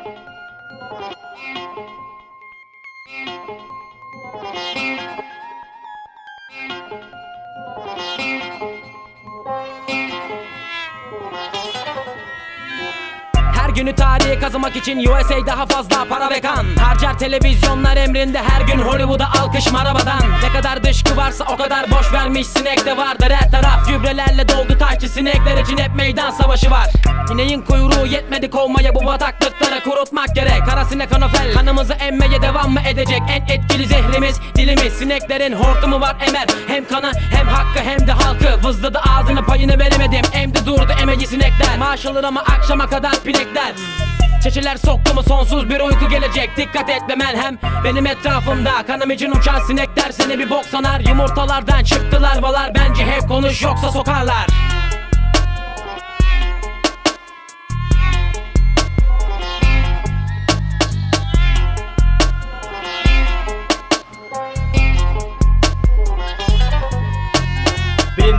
Her günü tarihe kazımak için USA daha fazla para ve kan. Harcar televizyonlar emrinde her gün Hollywood'a alkış marabadan. Ne kadar dışkı varsa o kadar boş vermiş sinek de vardır her taraf Gübrelerle doldu taşçı sinekler için hep meydan savaşı var. İneğin kuyruğu yetmedi kovmaya bu bataklıkları kurutmak gerek. Kara sinek anofel kanımızı emmeye devam mı edecek? En etkili zehrimiz dilimiz. Sineklerin hortumu var emer. Hem kanı hem hakkı hem de halkı. Vızladı ağzını payını veremedim. Emdi durdu emeği sinekler. Maaş alır ama akşama kadar pinekler Çeçeler soktu mu sonsuz bir uyku gelecek. Dikkat et be melhem benim etrafımda. Kanım için uçan sinekler seni bir bok sanar. Yumurtalardan çıktılar balar Bence hep konuş yoksa sokarlar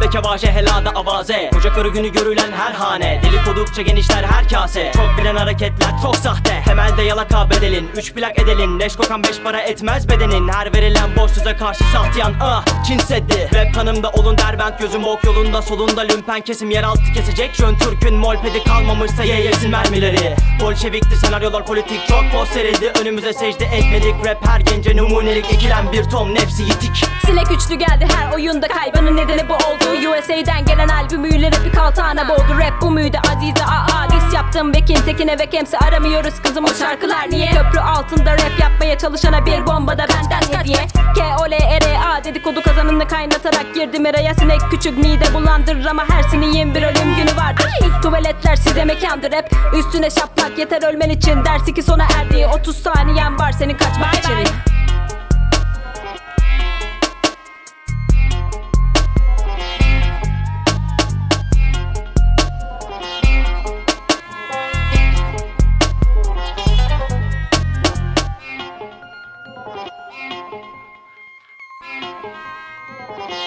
Bilimde kevaşe helada avaze. Koca karı günü görülen her hane. Delikodukça genişler her kase. Çok bilen hareketler çok sahte. Temelde yalaka bedelin. Üç plak edelin. Leş kokan beş para etmez bedenin. Her verilen söze karşı sahtiyan ah Çin seddi Rap kanımda olun derbent Gözüm ok yolunda. Solunda lümpen kesim Yeraltı kesecek Jön Türk'ün molpedi kalmamışsa ye yesin mermileri. Bolşevikti senaryolar politik Çok poz serildi. Önümüze secde etmedik. Rap her gence numunelik. Ekilen bir ton nefsi yitik. Sinek üçlü geldi her oyunda. Kaybının nedeni bu oldu USA'den gelen albümüyle rapi kaltağına boğdu. Rap bu müydü Azize AA Dis yaptım. Bekin Tekin'e ve Kems'i aramıyoruz. Kızım o şarkılar niye? Köprü altında rap yapmaya çalışana bir bomba da benden hediye. K O L R E A dedikodu kazanını kaynatarak girdim araya Sinek küçük mide bulandırır ama her siniyin bir ölüm günü vardır. Tuvaletler size mekandır hep. Üstüne şaplak yeter ölmen için Dersi ki sona erdi. 30 saniyen var senin kaçmak için Bye.